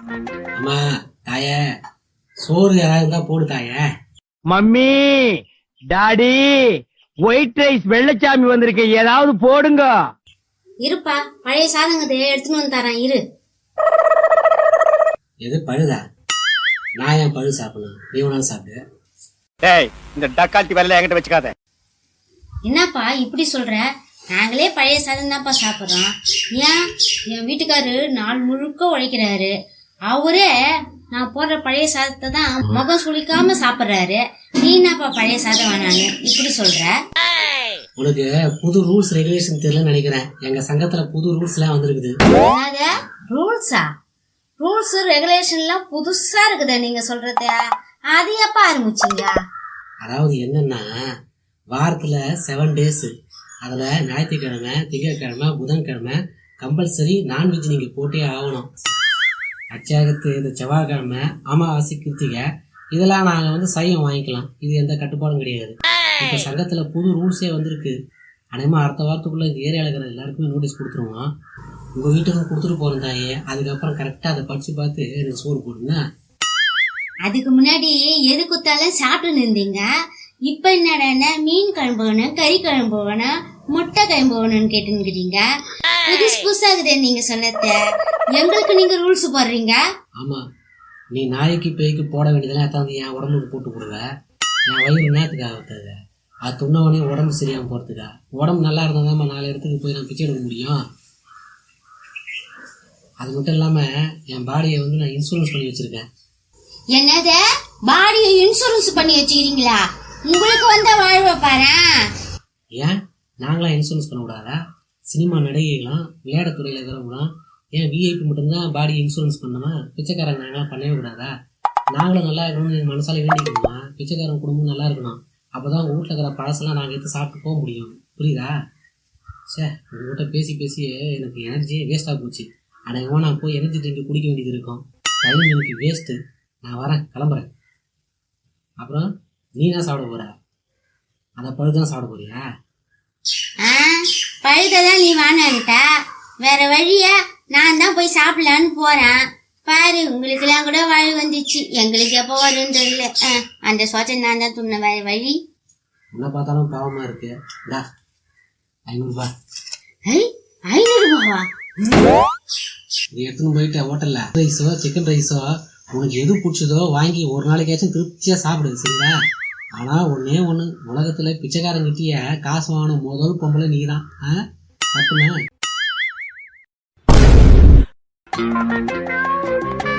அம்மா தாய சோறு யாராவது இருந்தா போடு தாய. Mummy daddy white rice Vellachami வந்திருக்கு. ஏதாவது போடுங்க. இருப்பா பழைய சாதங்கத்தை எடுத்துன்னு வந்து தரேன் இரு. எது பழுதா? நான் ஏன் பழு சாப்பிடணும்? நீ வேணாலும் சாப்பிடு. டேய் இந்த டக்காத்தி வேலை என்கிட்ட வச்சுக்காத. என்னப்பா இப்படி சொல்ற? நாங்களே பழைய சாதம் தான்ப்பா சாப்பிட்றோம். ஏன்? என் வீட்டுக்காரு நாள் முழுக்க உழைக்கிறாரு. அவரே நான் போடுற பழைய சாதத்தை தான் முகம் சுளிக்காம சாப்பிட்றாரு. நீ என்னப்பா பழைய சாதம் வேணான்னு இப்படி சொல்ற? உனக்கு புது ரூல்ஸ் ரெகுலேஷன் தெரியலன்னு நினைக்கிறேன். எங்க சங்கத்துல புது ரூல்ஸ் எல்லாம் வந்திருக்குது. ரூல்ஸா ரூல்ஸ் ரெகுலேஷன்லாம் புதுசா இருக்குதா நீங்க சொல்றது. அது எப்ப ஆரம்பிச்சீங்க. அதாவது என்னன்னா வாரத்துல செவன் டேஸ் அதுல ஞாயிற்றுக்கிழமை திங்கட்கிழமை புதன்கிழமை கம்பல்சரி நான்வெஜ் நீங்க போட்டே ஆகணும். அச்சாகத்து இந்த செவ்வாய்க்கிழமை அமாவாசை கிருத்திகை. இதெல்லாம் நாங்கள் வந்து சையம் வாங்கிக்கலாம். இது எந்த கட்டுப்பாடும் கிடையாது. இப்போ சங்கத்தில் புது ரூல்ஸே வந்திருக்கு. அனைமா அடுத்த வாரத்துக்குள்ளே இந்த ஏரியாவில் இருக்கிற எல்லாருக்குமே நோட்டீஸ் கொடுத்துருவோம். உங்கள் வீட்டுக்கு கொடுத்துட்டு போறோம் தாயே. அதுக்கப்புறம் கரெக்டாக அதை படிச்சு பார்த்து எனக்கு சோறு போடுங்க. அதுக்கு முன்னாடி எது குத்தாலும் சாப்பிட்டு இருந்தீங்க. இப்போ என்னடா மீன் குழம்பு வேணும் கறி குழம்பு வேணும் முட்டை குழம்பு வேணும்னு கேட்டுக்கிறீங்க புதுசு புதுசாகுதே நீங்கள் சொன்னத. எங்களுக்கு நீங்க ரூல்ஸ் போடுறீங்க? ஆமா. நீ நாய்க்கு பேய்க்கு போட வேண்டியதெல்லாம் எத்தாந்து என் உடம்புக்கு போட்டு கொடுவ? என் வயிறு நேரத்துக்கு ஆகுது அது துண்ணவனே உடம்பு சரியாம போறதுக்கா? உடம்பு நல்லா இருந்தா தான் நாலு இடத்துக்கு போய் நான் பிச்சை எடுக்க முடியும். அது மட்டும் இல்லாம என் பாடியை வந்து நான் இன்சூரன்ஸ் பண்ணி வச்சிருக்கேன். என்னத? பாடியை இன்சூரன்ஸ் பண்ணி வச்சுக்கிறீங்களா? உங்களுக்கு வந்த வாழ்வை பாரு ஏன்? நாங்களாம் இன்சூரன்ஸ் பண்ண கூடாதா சினிமா நடிகைகளாம் விளையாட்டுத்துறையில் இருக்கிறவங்களாம் ஏன் விஐபி மட்டும்தான் பாடி இன்சூரன்ஸ் பண்ணணுமா பிச்சைக்காரங்க நாங்களாம் பண்ணவே கூடாதா? நாங்களும் நல்லா இருக்கணும்னு மனசால வேண்டிக்கணுமா? பிச்சைக்காரன் குடும்பம் நல்லா இருக்கணும். அப்போ தான் வீட்டில் இருக்கிற பழசெல்லாம் நாங்கள் எடுத்து சாப்பிட்டு போக முடியும். புரியுதா? சே உங்கள்கிட்ட பேசி பேசி எனக்கு எனர்ஜியே வேஸ்ட்டாக போச்சு. ஆனால் நான் போய் எனர்ஜி ட்ரிங்க் குடிக்க வேண்டியது இருக்கும். டைம் எனக்கு வேஸ்ட்டு நான் வரேன் கிளம்புறேன். அப்புறம் நீ தான் சாப்பிட போகிற அந்த பழுது தான் சாப்பிட போறியா? பழுததான் நீ வாங்கிட்ட வேற வழியா நான் தான் போய் சாப்பிடலான்னு போறேன். பாரு உங்களுக்கெல்லாம் கூட வழி வந்துச்சு. எங்களுக்கு எப்போ வரும்னு தெரியல. அந்த சோச்சை நான் தான் துண்ண வேற வழி? உன்னை பார்த்தாலும் பாவமா இருக்கு. டா ஐநூறுபா. ஐ ஐநூறு ரூபாவா இது எடுத்துன்னு போயிட்டு ஹோட்டல்ல. ரைஸோ சிக்கன் ரைஸோ உனக்கு எது பிடிச்சதோ வாங்கி ஒரு நாளைக்காச்சும் திருப்தியா சாப்பிடு சரியா ஆனா ஒன்னே ஒண்ணு உலகத்துல பிச்சைக்காரங்கிட்டிய காசு வாங்கணும். முதல் பொம்பளை நீதான். ஆ? Thank you.